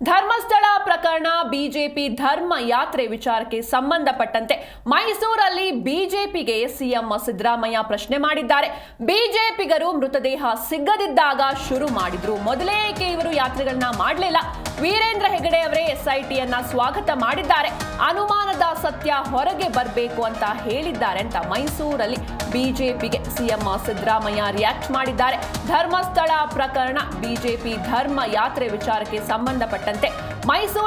ಧರ್ಮಸ್ಥಳ ಪ್ರಕರಣ ಬಿಜೆಪಿ ಧರ್ಮ ಯಾತ್ರೆ ವಿಚಾರಕ್ಕೆ ಸಂಬಂಧಪಟ್ಟಂತೆ ಮೈಸೂರಲ್ಲಿ ಬಿಜೆಪಿಗೆ ಸಿಎಂ ಸಿದ್ದರಾಮಯ್ಯ ಪ್ರಶ್ನೆ ಮಾಡಿದ್ದಾರೆ. ಬಿಜೆಪಿಗರು ಮೃತದೇಹ ಸಿಗದಿದ್ದಾಗ ಶುರು ಮಾಡಿದ್ರು. ಮೊದಲೇ ಇವರು ಯಾತ್ರೆಗಳನ್ನ ಮಾಡಲಿಲ್ಲ? ವೀರೇಂದ್ರ ಹೆಗಡೆ ಅವರೇ ಎಸ್ಐಟಿಯನ್ನ ಸ್ವಾಗತ ಮಾಡಿದ್ದಾರೆ. ಅನುಮಾನದ ಸತ್ಯ ಹೊರಗೆ ಬರಬೇಕು ಅಂತ ಹೇಳಿದ್ದಾರೆ ಅಂತ ಮೈಸೂರಲ್ಲಿ ಬಿಜೆಪಿಗೆ ಸಿಎಂ ಸಿದ್ದರಾಮಯ್ಯ ರಿಯಾಕ್ಟ್ ಮಾಡಿದ್ದಾರೆ. ಧರ್ಮಸ್ಥಳ ಪ್ರಕರಣ ಬಿಜೆಪಿ ಧರ್ಮ ಯಾತ್ರೆ ವಿಚಾರಕ್ಕೆ ಸಂಬಂಧಪಟ್ಟಂತೆ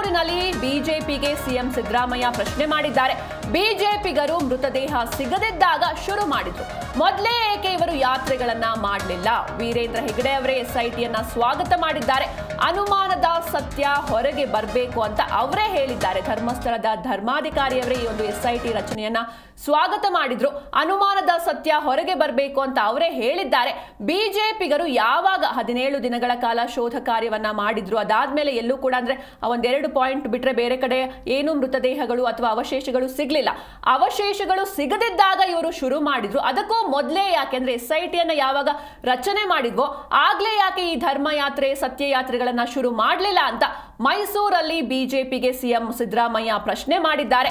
ಮೈಸೂರಿನಲ್ಲಿ ಬಿಜೆಪಿಗೆ ಸಿಎಂ ಸಿದ್ದರಾಮಯ್ಯ ಪ್ರಶ್ನೆ ಮಾಡಿದ್ದಾರೆ. ಬಿಜೆಪಿಗರು ಮೃತದೇಹ ಸಿಗದಿದ್ದಾಗ ಶುರು ಮಾಡಿದ್ರು. ಮೊದಲೇ ಏಕೆ ಇವರು ಯಾತ್ರೆಗಳನ್ನ ಮಾಡಲಿಲ್ಲ? ವೀರೇಂದ್ರ ಹೆಗಡೆ ಅವರೇ ಎಸ್ಐಟಿಯನ್ನ ಸ್ವಾಗತ ಮಾಡಿದ್ದಾರೆ. ಅನುಮಾನದ ಸತ್ಯ ಹೊರಗೆ ಬರಬೇಕು ಅಂತ ಅವರೇ ಹೇಳಿದ್ದಾರೆ. ಧರ್ಮಸ್ಥಳದ ಧರ್ಮಾಧಿಕಾರಿಯವರೇ ಈ ಒಂದು ಎಸ್ಐಟಿ ರಚನೆಯನ್ನ ಸ್ವಾಗತ ಮಾಡಿದ್ರು. ಅನುಮಾನದ ಸತ್ಯ ಹೊರಗೆ ಬರಬೇಕು ಅಂತ ಅವರೇ ಹೇಳಿದ್ದಾರೆ. ಬಿಜೆಪಿಗರು ಯಾವಾಗ ಹದಿನೇಳು ದಿನಗಳ ಕಾಲ ಶೋಧ ಕಾರ್ಯವನ್ನ ಮಾಡಿದ್ರು? ಅದಾದ್ಮೇಲೆ ಎಲ್ಲೂ ಕೂಡ ಅಂದ್ರೆ ಒಂದೆರಡು ಪಾಯಿಂಟ್ ಬಿಟ್ರೆ ಬೇರೆ ಕಡೆ ಏನು ಮೃತದೇಹಗಳು ಅಥವಾ ಅವಶೇಷಗಳು ಸಿಗ್ಲಿಲ್ಲ. ಅವಶೇಷಗಳು ಸಿಗದಿದ್ದಾಗ ಇವರು ಶುರು ಮಾಡಿದ್ರು. ಅದಕ್ಕೂ ಮೊದಲೇ ಯಾಕೆಂದ್ರೆ ಎಸ್ ಐ ಯಾವಾಗ ರಚನೆ ಮಾಡಿದ್ವೋ ಆಗ್ಲೇ ಯಾಕೆ ಈ ಧರ್ಮಯಾತ್ರೆ, ಸತ್ಯಯಾತ್ರೆಗಳನ್ನ ಶುರು ಮಾಡಲಿಲ್ಲ ಅಂತ ಮೈಸೂರಲ್ಲಿ ಬಿಜೆಪಿಗೆ ಸಿಎಂ ಸಿದ್ದರಾಮಯ್ಯ ಪ್ರಶ್ನೆ ಮಾಡಿದ್ದಾರೆ.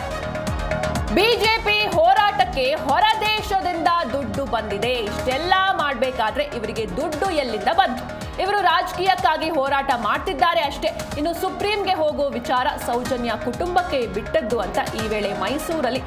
ಬಿಜೆಪಿ ಹೋರಾಟಕ್ಕೆ ಹೊರದೇಶದಿಂದ ದುಡ್ಡು ಬಂದಿದೆ. ಇಷ್ಟೆಲ್ಲ ಮಾಡಬೇಕಾದ್ರೆ ಇವರಿಗೆ ದುಡ್ಡು ಎಲ್ಲಿಂದ ಬಂತು? ಇವರು ರಾಜಕೀಯಕ್ಕಾಗಿ ಹೋರಾಟ ಮಾಡ್ತಿದ್ದಾರೆ ಅಷ್ಟೇ. ಇನ್ನು ಸುಪ್ರೀಂಗೆ ಹೋಗೋ ವಿಚಾರ ಸೌಜನ್ಯ ಕುಟುಂಬಕ್ಕೆ ಬಿಟ್ಟದ್ದು ಅಂತ ಈ ವೇಳೆ ಮೈಸೂರಲ್ಲಿ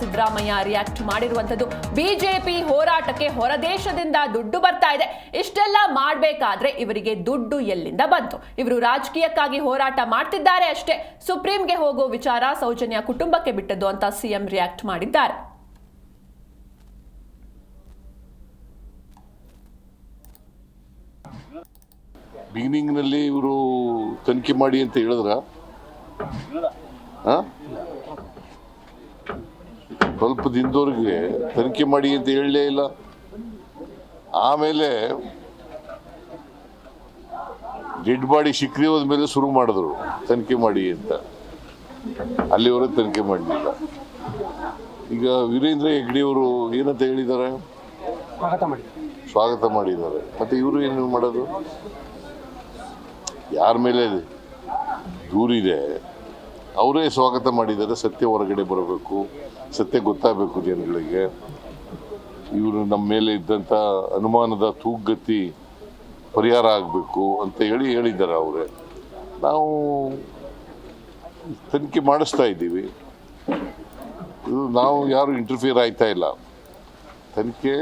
ಸಿದ್ದರಾಮಯ್ಯ ರಿಯಾಕ್ಟ್ ಮಾಡಿರುವಂಥದ್ದು. ಬಿಜೆಪಿ ಹೋರಾಟಕ್ಕೆ ಹೊರದೇಶದಿಂದ ದುಡ್ಡು ಬರ್ತಾ ಇದೆ. ಇಷ್ಟೆಲ್ಲ ಮಾಡಬೇಕಾದ್ರೆ ಇವರಿಗೆ ದುಡ್ಡು ಎಲ್ಲಿಂದ ಬಂತು? ಇವರು ರಾಜಕೀಯಕ್ಕಾಗಿ ಹೋರಾಟ ಮಾಡ್ತಿದ್ದಾರೆ ಅಷ್ಟೇ. ಸುಪ್ರೀಂಗೆ ಹೋಗೋ ವಿಚಾರ ಸೌಜನ್ಯ ಕುಟುಂಬಕ್ಕೆ ಬಿಟ್ಟದ್ದು ಅಂತ ಸಿಎಂ ರಿಯಾಕ್ಟ್ ಮಾಡಿದ್ದಾರೆ. ಬಿಗಿನಿಂಗ್ನಲ್ಲಿ ಇವರು ತನಿಖೆ ಮಾಡಿ ಅಂತ ಹೇಳಿದ್ರ? ಸ್ವಲ್ಪ ದಿನದವರೆಗೆ ತನಿಖೆ ಮಾಡಿ ಅಂತ ಹೇಳಲೇ ಇಲ್ಲ. ಆಮೇಲೆ ಡೆಡ್ ಬಾಡಿ ಹೋದ ಹೋದ್ಮೇಲೆ ಶುರು ಮಾಡಿದ್ರು ತನಿಖೆ ಮಾಡಿ ಅಂತ. ಅಲ್ಲಿವರೆಗೆ ತನಿಖೆ ಮಾಡಲಿಲ್ಲ. ಈಗ ವೀರೇಂದ್ರ ಹೆಗ್ಡೆಯವರು ಏನಂತ ಹೇಳಿದ್ದಾರೆ ಸ್ವಾಗತ ಮಾಡಿದ್ದಾರೆ. ಮತ್ತೆ ಇವರು ಏನು ಮಾಡೋದು? ಯಾರ ಮೇಲೆ ದೂರಿದೆ ಅವರೇ ಸ್ವಾಗತ ಮಾಡಿದ್ದಾರೆ ಸತ್ಯ ಹೊರಗಡೆ ಬರಬೇಕು, ಸತ್ಯ ಗೊತ್ತಾಗಬೇಕು ಜನಗಳಿಗೆ. ಇವರು ನಮ್ಮ ಮೇಲೆ ಇದ್ದಂಥ ಅನುಮಾನದ ತೂಗತಿ ಪರಿಹಾರ ಆಗಬೇಕು ಅಂತ ಹೇಳಿ ಹೇಳಿದ್ದಾರೆ ಅವರೇ. ನಾವು ತನಿಖೆ ಮಾಡಿಸ್ತಾ ಇದ್ದೀವಿ. ಇದು ನಾವು ಯಾರು ಇಂಟರ್ಫಿಯರ್ ಆಯ್ತಾ ಇಲ್ಲ. ತನಿಖೆ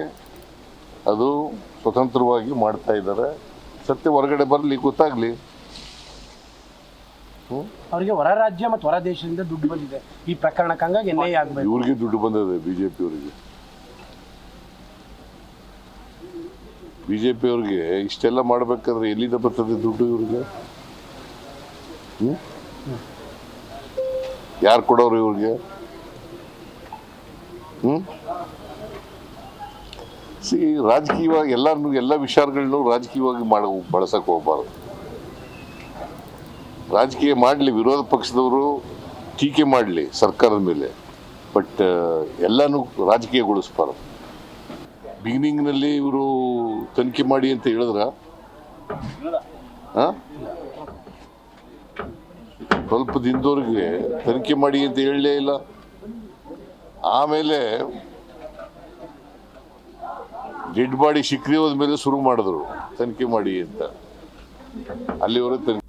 ಅದು ಸ್ವತಂತ್ರವಾಗಿ ಮಾಡ್ತಾ ಇದ್ದಾರೆ. ಸತ್ಯ ಹೊರಗಡೆ ಬರಲಿ, ಗೊತ್ತಾಗ್ಲಿ. ಅವರಿಗೆ ಹೊರ ರಾಜ್ಯ ಮತ್ತು ಹೊರ ದೇಶದಿಂದ ದುಡ್ಡು ಬಂದಿದೆ. ಈ ಪ್ರಕರಣಕ್ಕೆ ಹಂಗಾಗಿ ಎನ್ ಐ ಆಗಬೇಕು. ಇವರಿಗೆ ದುಡ್ಡು ಬಂದಿದೆ ಬಿಜೆಪಿ ಅವರಿಗೆ ಬಿಜೆಪಿ ಅವ್ರಿಗೆ ಇಷ್ಟೆಲ್ಲ ಮಾಡ್ಬೇಕಾದ್ರೆ ಎಲ್ಲಿಂದ ಬರ್ತದೆ ದುಡ್ಡು ಇವ್ರಿಗೆ? ಯಾರು ಕೊಡೋರು ಇವ್ರಿಗೆ? ಹ್ಮ್? ಸಿ ರಾಜಕೀಯವಾಗಿ ಎಲ್ಲರನ್ನು ಎಲ್ಲ ವಿಚಾರಗಳನ್ನು ರಾಜಕೀಯವಾಗಿ ಮಾಡ ಬಳಸಕ್ಕೆ ಹೋಗ್ಬಾರ್ದು. ರಾಜಕೀಯ ಮಾಡಲಿ, ವಿರೋಧ ಪಕ್ಷದವರು ಟೀಕೆ ಮಾಡಲಿ ಸರ್ಕಾರದ ಮೇಲೆ. ಬಟ್ ಎಲ್ಲನೂ ರಾಜಕೀಯಗೊಳಿಸ್ಬಾರ್ದು. ಬಿಗಿನಿಂಗ್ನಲ್ಲಿ ಇವರು ತನಿಖೆ ಮಾಡಿ ಅಂತ ಹೇಳಿದ್ರ? ಸ್ವಲ್ಪ ದಿನದವರೆಗೆ ತನಿಖೆ ಮಾಡಿ ಅಂತ ಹೇಳಲೇ ಇಲ್ಲ. ಆಮೇಲೆ ಡೆಡ್ ಬಾಡಿ ಹೋದ ಹೋದ್ಮೇಲೆ ಶುರು ಮಾಡಿದ್ರು, ತನಿಖೆ ಮಾಡಿ ಅಂತ. ಅಲ್ಲಿವರೆಗೆ ತನಿಖೆ